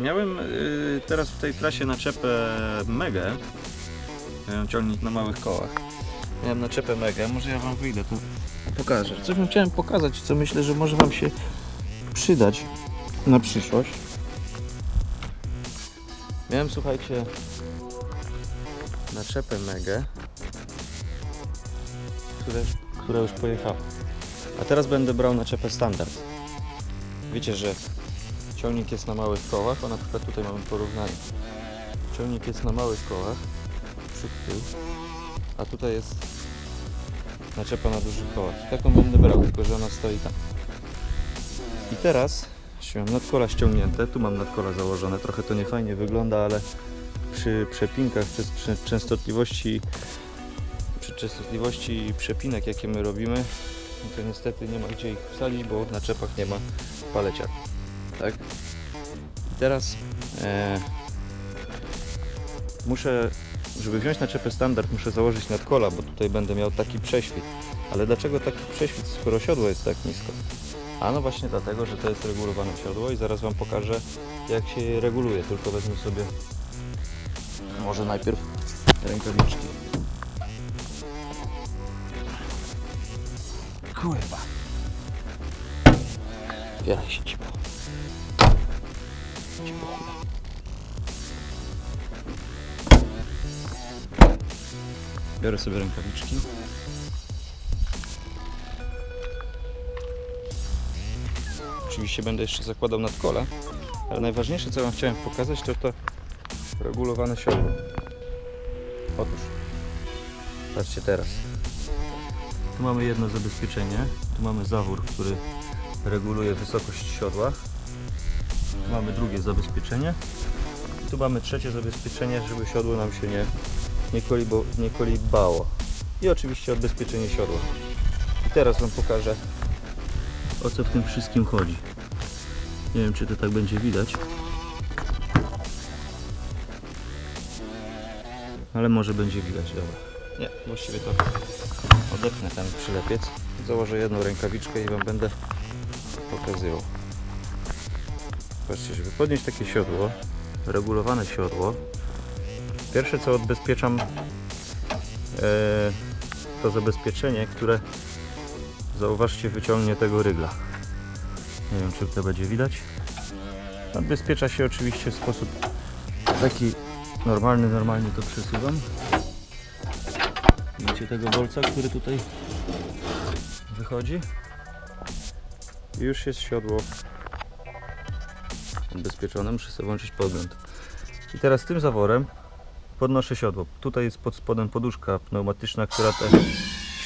Miałem y, teraz w tej trasie naczepę Megę. Miałem ciągnik na małych kołach. Miałem naczepę Megę, może ja Wam wyjdę tu pokażę. Coś Wam chciałem pokazać, co myślę, że może Wam się przydać na przyszłość. Miałem, słuchajcie, naczepę Megę, które, która już pojechała. A teraz będę brał naczepę standard. Wiecie, że ciągnik jest na małych kołach, o na przykład tutaj mamy porównanie. Ciągnik jest na małych kołach, tył, a tutaj jest naczepa na dużych kołach. Taką będę brał, tylko że ona stoi tam. I teraz mam nadkola ściągnięte, tu mam nadkola założone, trochę to niefajnie wygląda, ale przy przepinkach, przy, przy częstotliwości przy częstotliwości przepinek jakie my robimy, to niestety nie ma gdzie ich wsadzić, bo na czepach nie ma paleciarki. Tak? Teraz e, muszę, żeby wziąć naczepę standard, muszę założyć nadkola, bo tutaj będę miał taki prześwit. Ale dlaczego taki prześwit, skoro siodło jest tak nisko? A no właśnie dlatego, że to jest regulowane siodło i zaraz Wam pokażę jak się je reguluje, tylko wezmę sobie może najpierw rękawiczki. Kurwa. Zbieraj Biorę sobie rękawiczki. Oczywiście będę jeszcze zakładał nadkola, ale najważniejsze co Wam chciałem pokazać to to regulowane siodło. Otóż, patrzcie teraz. Tu mamy jedno zabezpieczenie, tu mamy zawór, który reguluje wysokość siodła. Tu mamy drugie zabezpieczenie. Tu mamy trzecie zabezpieczenie, żeby siodło nam się nie, nie, kolibo, nie kolibało. I oczywiście odbezpieczenie siodła. I teraz Wam pokażę o co w tym wszystkim chodzi. Nie wiem czy to tak będzie widać. Ale może będzie widać, dobra. Nie, właściwie to odepnę ten przylepiec. Założę jedną rękawiczkę i Wam będę pokazywał. Patrzcie, żeby podnieść takie siodło, regulowane siodło, pierwsze co odbezpieczam e, to zabezpieczenie, które zauważcie wyciągnie tego rygla. Nie wiem czy to będzie widać. Odbezpiecza się oczywiście w sposób taki normalny, normalnie to przesuwam. Widzicie tego bolca, który tutaj wychodzi. Już jest siodło odbezpieczone. Muszę sobie włączyć podgląd. I teraz tym zaworem podnoszę siodło. Tutaj jest pod spodem poduszka pneumatyczna, która te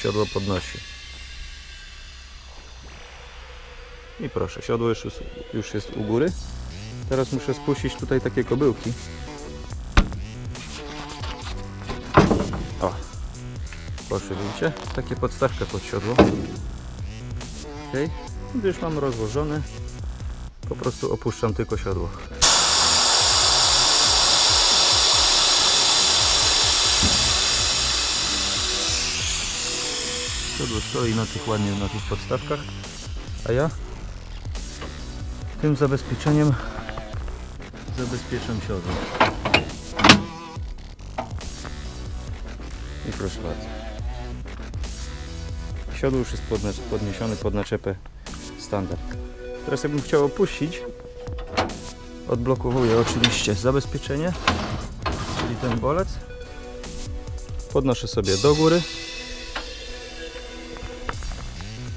siodło podnosi. I proszę, siodło już, już jest u góry. Teraz muszę spuścić tutaj takie kobyłki. O, proszę widzicie, takie podstawkę pod siodło. Ok, już mam rozłożone, po prostu opuszczam tylko siodło. Siodło stoi na tych ładnie na tych podstawkach, a ja tym zabezpieczeniem zabezpieczam siodło. I proszę bardzo. Siodło już jest podniesione pod naczepę standard. Teraz jakbym chciał opuścić, odblokowuję oczywiście zabezpieczenie, czyli ten bolec. Podnoszę sobie do góry.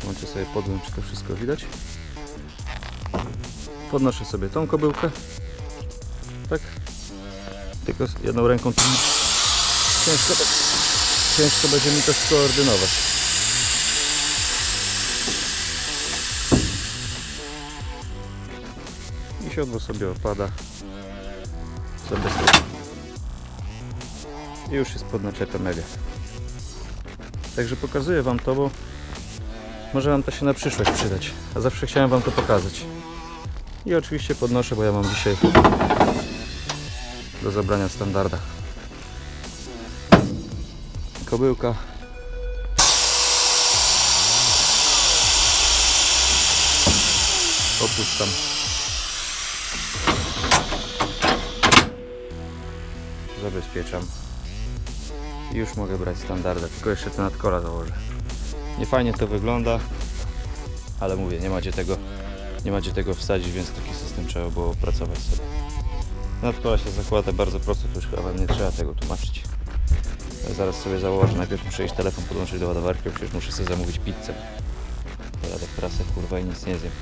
Włączę sobie podgląd, czy to wszystko widać. Podnoszę sobie tą kobyłkę. Tak. Tylko jedną ręką ciężko, ciężko będzie mi to skoordynować. Siodło sobie opada. Zabezpieczę. I już jest pod naczepę mega. Także pokazuję Wam to, bo może Wam to się na przyszłość przydać. A zawsze chciałem Wam to pokazać. I oczywiście podnoszę, bo ja mam dzisiaj do zabrania standarda. Kobyłka. Opuszczam. Zabezpieczam. Już mogę brać standardę, tylko jeszcze te nadkola założę. Nie fajnie to wygląda, ale mówię, nie macie tego, nie macie tego wsadzić, więc taki system trzeba było opracować sobie. Nadkola się zakłada bardzo prosto, to już chyba nie trzeba tego tłumaczyć. Zaraz sobie założę, najpierw muszę iść telefon podłączyć do ładowarki, bo przecież muszę sobie zamówić pizzę. Pojadę w trasę, kurwa i nic nie zjem.